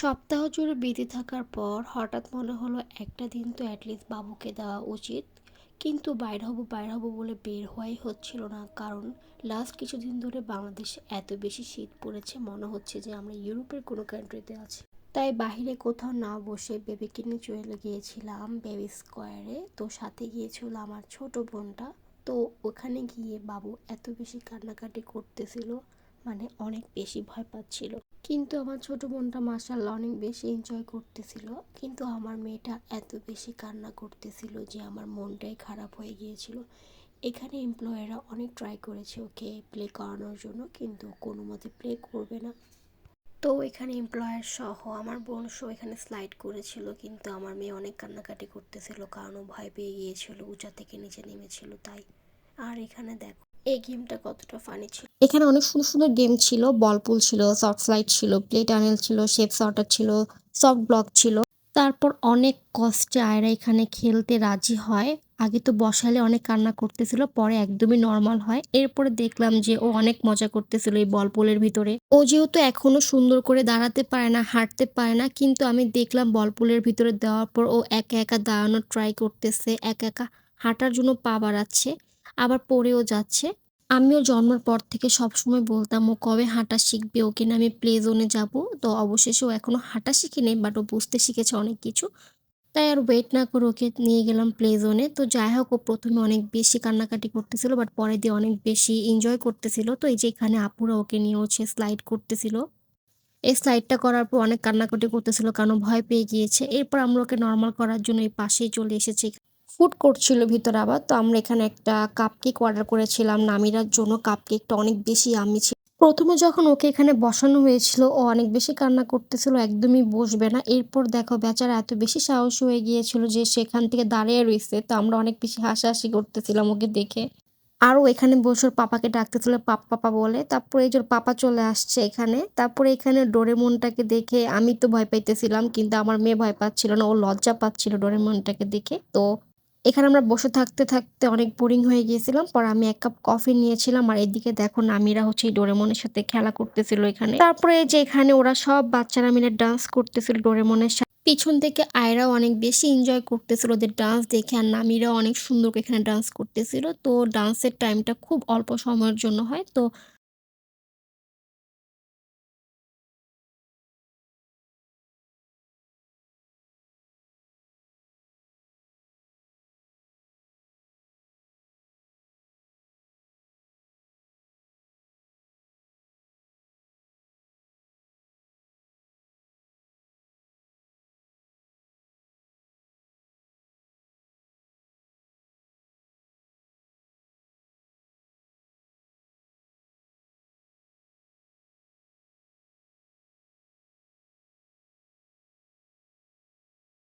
সপ্তাহ জুড়ে বেঁধে থাকার পর হঠাৎ মনে হলো একটা দিন তো অ্যাটলিস্ট বাবুকে দেওয়া উচিত। কিন্তু বাইর হব বাইর হব বলে বের হওয়াই হচ্ছিল না। কারণ লাস্ট কিছুদিন ধরে বাংলাদেশে এত বেশি শীত পড়েছে, মনে হচ্ছে যে আমরা ইউরোপের কোনো কান্ট্রিতে আছি। তাই বাইরে কোথাও না বসে বেবি কিনে চলে গিয়েছিলাম বেবি স্কোয়ারে তো সাথে গিয়েছিল আমার ছোট বোনটা। তো ওখানে গিয়ে বাবু এত বেশি কান্নাকাটি করতেছিল। মানে অনেক বেশি ভয় পাচ্ছিল। কিন্তু আমার ছোট বোনটা মাসাল্লাহ অনেক বেশি এনজয় করতেছিল। কিন্তু আমার মেয়েটা এত বেশি কান্না করতেছিল যে আমার মনটাই খারাপ হয়ে গিয়েছিল। এখানে এমপ্লয়াররা অনেক ট্রাই করেছে ওকে প্লে করানোর জন্য, কিন্তু কোনো মতে প্লে করবে না। তো এখানে এমপ্লয়ার সহ আমার বোন সহ এখানে স্লাইড করেছিল, কিন্তু আমার মেয়ে অনেক কান্নাকাটি করতেছিল কারণ ও ভয় পেয়ে গিয়েছিল, উঁচা থেকে নিচে নেমেছিল তাই। আর এখানে দেখো এই গেমটা কতটা ফানি ছিল? এখানে অনেক সুন্দর সুন্দর গেম ছিল বল পুল ছিল শর্ট ফ্লাইট ছিল প্লে টানেল ছিল শেপ শর্টার ছিল সফট ব্লক ছিল। তারপর অনেক কষ্টে আয়রা এখানে খেলতে রাজি হয়। আগে তো বসালে অনেক কান্না করতেছিল, পরে একদমই নর্মাল হয়। এরপরে দেখলাম যে ও অনেক মজা করতেছিল এই বল পুলের ভিতরে। ও যেহেতু এখনও সুন্দর করে দাঁড়াতে পারে না, হাঁটতে পারে না, কিন্তু আমি দেখলাম বল পুলের ভিতরে দেওয়ার পর ও একা একা দাঁড়ানোর ট্রাই করতেছে, একা একা হাঁটার জন্য পা বাড়াচ্ছে। আবার পড়েও যাচ্ছে। আমিও জন্মের পর থেকে সবসময় বলতাম, ও কবে হাঁটা শিখবে? ওকে না আমি প্লে জোনে যাব। তো অবশেষে ও এখনও হাঁটা শিখিনি বাট ও বুঝতে শিখেছে অনেক কিছু। তাই আর ওয়েট না করে ওকে নিয়ে গেলাম প্লে জোনে তো যাই হোক, ও প্রথমে অনেক বেশি কান্নাকাটি করতেছিল বাট পরে দিয়ে অনেক বেশি এনজয় করতেছিল। তো এই যে এখানে আপুরা ওকে নিয়ে হচ্ছে স্লাইড করতেছিল। এই স্লাইডটা করার পর অনেক কান্নাকাটি করতেছিল, কারণ ভয় পেয়ে গিয়েছে। এরপর আমরা ওকে নর্মাল করার জন্য এই পাশেই চলে এসেছি। ফুড কোর্ট ছিল ভিতরে আবার, তো আমরা এখানে একটা কাপ কেক অর্ডার করেছিলাম। নামিরার জন্য কাপ কেকটা অনেক বেশি আমি ছিল। প্রথমে যখন ওকে এখানে বসানো হয়েছিল, ও অনেক বেশি কান্না করতেছিল, একদমই বসবে না। এরপর দেখো বেচারা এত বেশি সাহস হয়ে গিয়েছিল যে সেখান থেকে দাঁড়িয়ে রয়েছে তো আমরা অনেক বেশি হাসাহাসি করতেছিলাম ওকে দেখে। আরও এখানে বসে পাপাকে ডাকতেছিল, পাপ, পাপা বলে। তারপরে এই পাপা চলে আসছে এখানে। তারপরে এখানে ডোরেমনটাকে দেখে, আমি তো ভয় পাইতেছিলাম, কিন্তু আমার মেয়ে ভয় পাচ্ছিল না, ও লজ্জা পাচ্ছিল ডোরেমনটাকে দেখে। তো এখানে আমরা বসে থাকতে থাকতে অনেক বোরিং হয়ে গিয়েছিলাম। পর আমি এক কাপ কফি নিয়েছিলাম আর এদিকে দেখো নামিরা হচ্ছে ডোরেমনের সাথে খেলা করতেছিল এখানে। তারপরে যে এখানে ওরা সব বাচ্চারা মিলে ডান্স করতেছিল ডোরেমনের সাথে। পিছন থেকে আয়রাও অনেক বেশি এনজয় করতেছিল ওদের ডান্স দেখে আর নামিরাও অনেক সুন্দর এখানে ডান্স করতেছিল। তো ডান্সের টাইমটা খুব অল্প সময়ের জন্য হয়। তো